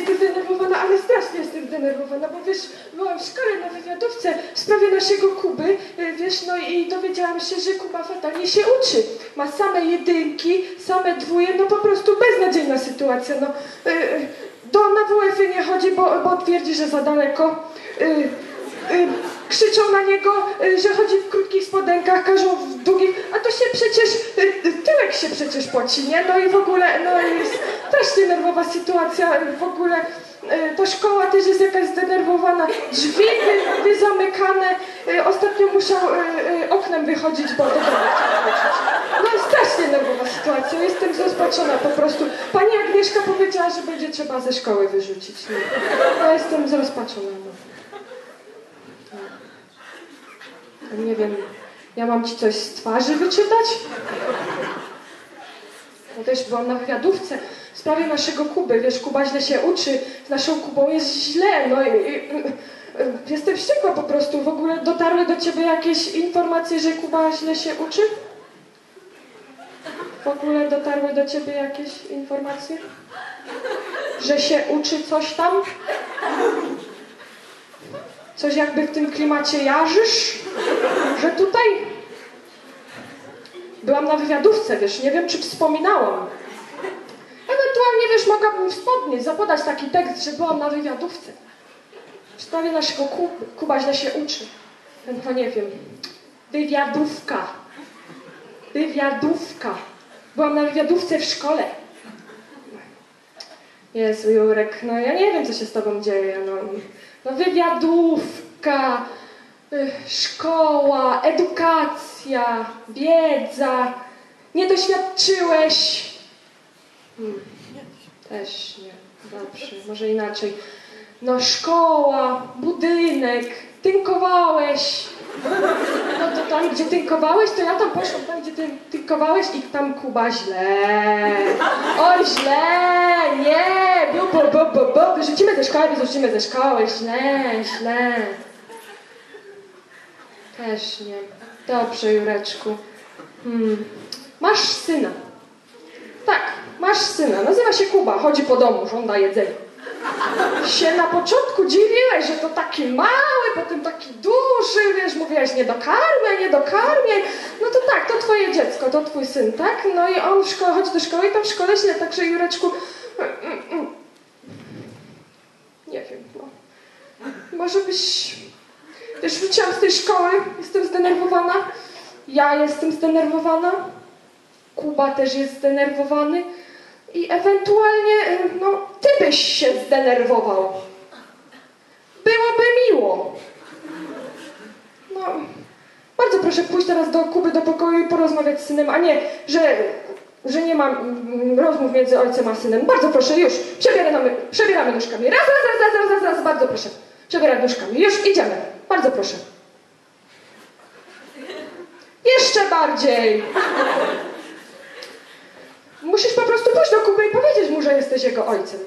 strasznie jestem zdenerwowana, ale strasznie jestem zdenerwowana, bo wiesz, byłam w szkole na wywiadówce w sprawie naszego Kuby, y, wiesz, no i dowiedziałam się, że Kuba fatalnie się uczy. Ma same jedynki, same dwóje, no po prostu beznadziejna sytuacja, no. Y, Do na WF-y nie chodzi, bo, bo twierdzi, że za daleko. Y, Krzyczą na niego, że chodzi w krótkich spodenkach, każą w długich, a to się przecież, tyłek się przecież poci, nie? No i w ogóle, no jest strasznie nerwowa sytuacja, y, w ogóle y, ta szkoła też jest jakaś zdenerwowana, drzwi wy, wyzamykane, y, ostatnio musiał oknem wychodzić, bo do. No strasznie nerwowa sytuacja, jestem zrozpaczona po prostu. Pani Agnieszka powiedziała, że będzie trzeba ze szkoły wyrzucić. No. Jestem zrozpaczona. No. Nie wiem, ja mam ci coś z twarzy wyczytać? Ja też byłam na wywiadówce w sprawie naszego Kuby. Wiesz, Kuba źle się uczy, z naszą Kubą jest źle. No i, i, i jestem wściekła po prostu. W ogóle dotarły do ciebie jakieś informacje, że Kuba źle się uczy? W ogóle dotarły do ciebie jakieś informacje? Że się uczy coś tam? Coś jakby w tym klimacie jarzysz? Że tutaj? Byłam na wywiadówce, wiesz, nie wiem, czy wspominałam. Ewentualnie, wiesz, mogłabym wspomnieć, zapodać taki tekst, że byłam na wywiadówce. W sprawie naszego Kuby. Kuba źle się uczy. No nie wiem. Wywiadówka. Wywiadówka. Byłam na wywiadówce w szkole. Jezu, Jurek, no ja nie wiem, co się z tobą dzieje. No, no wywiadówka, szkoła, edukacja, wiedza. Nie doświadczyłeś. Hmm, też nie. Dobrze, może inaczej. No szkoła, budynek, tynkowałeś. No to tam, gdzie tynkowałeś, to ja tam poszłam tam, gdzie ty tynkowałeś i tam Kuba źle. Oj, źle, nie, bu, bu, bu, bu. Wyrzucimy ze szkoły, wyrzucimy ze szkoły, źle, źle. Też nie. Dobrze, Jureczku. Hmm. Masz syna. Tak, masz syna. Nazywa się Kuba, chodzi po domu, żąda jedzenia się na początku dziwiłeś, że to taki mały, potem taki duży, wiesz, mówiłaś nie dokarmiaj, nie dokarmiaj. No to tak, to twoje dziecko, to twój syn, tak? No i on w szkole, chodzi do szkoły i tam w szkole źle, także Jureczku, mm, mm, nie wiem, no. Może byś, wiesz, wróciłam z tej szkoły, jestem zdenerwowana, ja jestem zdenerwowana, Kuba też jest zdenerwowany, i ewentualnie, no, ty byś się zdenerwował. Byłoby miło. No, bardzo proszę pójść teraz do Kuby do pokoju i porozmawiać z synem, a nie, że, że nie ma mm, rozmów między ojcem a synem. Bardzo proszę, już, przebieramy, przebieramy nóżkami. Raz, raz, raz, raz, raz, raz, raz, bardzo proszę. Przebieramy nóżkami. Już idziemy. Bardzo proszę. Jeszcze bardziej. Musisz po prostu pójść do Kuby i powiedzieć mu, że jesteś jego ojcem.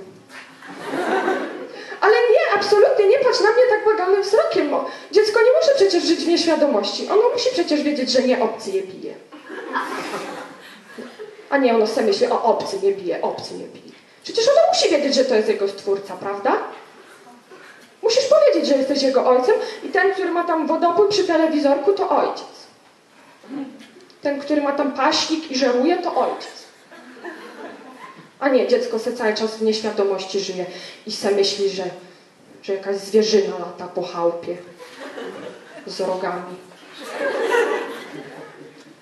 Ale nie, absolutnie nie patrz na mnie tak błagalnym wzrokiem, bo dziecko nie może przecież żyć w nieświadomości. Ono musi przecież wiedzieć, że nie obcy je bije. A nie, ono sobie myśli, o obcy nie bije, obcy nie bije. Przecież ono musi wiedzieć, że to jest jego stwórca, prawda? Musisz powiedzieć, że jesteś jego ojcem i ten, który ma tam wodopój przy telewizorku, to ojciec. Ten, który ma tam paśnik i żeruje, to ojciec. A nie, dziecko se cały czas w nieświadomości żyje i se myśli, że, że jakaś zwierzyna lata po chałupie z rogami.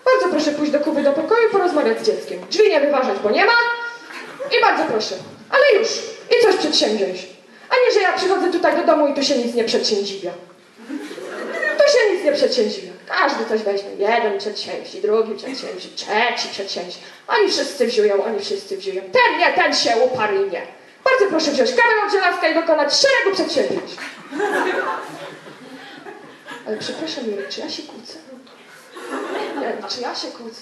Bardzo proszę pójść do Kuby do pokoju i porozmawiać z dzieckiem. Drzwi nie wyważać, bo nie ma. I bardzo proszę. Ale już. I coś przedsięwziąć. A nie, że ja przychodzę tutaj do domu i tu się nic nie przedsiędziwia. Tu się nic nie przedsiędziwia. Każdy coś weźmie. Jeden przedsięwzi, drugi przedsięwzi, trzeci przedsięwzi. Oni wszyscy wziują, oni wszyscy wziują. Ten nie, ten się uparł i nie. Bardzo proszę wziąć od żelazka i dokonać szeregu przedsięwzięć. Ale przepraszam, Jurek, czy ja się kłócę? Nie, czy ja się kłócę?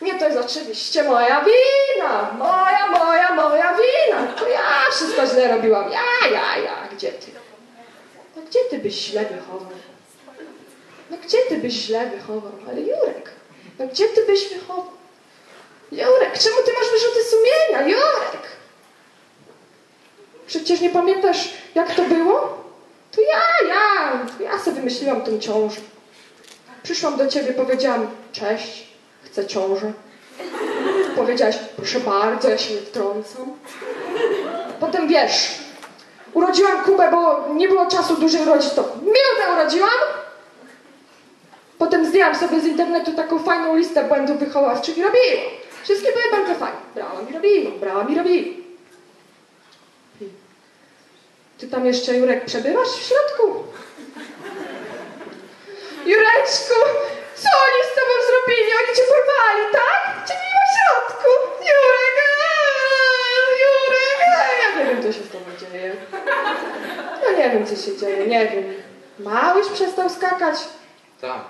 Nie, to jest oczywiście moja wina. Moja, moja, moja wina. To ja wszystko źle robiłam. Ja, ja, ja. Gdzie ty? No gdzie ty byś źle wychował? No gdzie ty byś źle wychował? Ale Jurek, no gdzie ty byś wychował? Jurek, czemu ty masz wyrzuty sumienia? Jurek! Przecież nie pamiętasz, jak to było? To ja, ja, ja sobie wymyśliłam tą ciążę. Przyszłam do ciebie, powiedziałam, cześć, chcę ciążę. Powiedziałaś, proszę bardzo, ja się nie wtrącam. Potem wiesz, urodziłam Kubę, bo nie było czasu dłużej urodzić, to minutę urodziłam. Potem zdjęłam sobie z internetu taką fajną listę błędów wychowawczych i robiłam. Wszystkie były bardzo fajne. Brałam i robiłam, brałam i robiłam. Ty tam jeszcze, Jurek, przebywasz w środku? Jureczku, co oni z tobą zrobili? Oni cię porwali, tak? Cię nie w środku. Jurek, aaa, Jurek, aaa. ja nie wiem, co się z tobą dzieje. Ja nie wiem, co się dzieje, nie wiem. Małyś przestał skakać. Tak.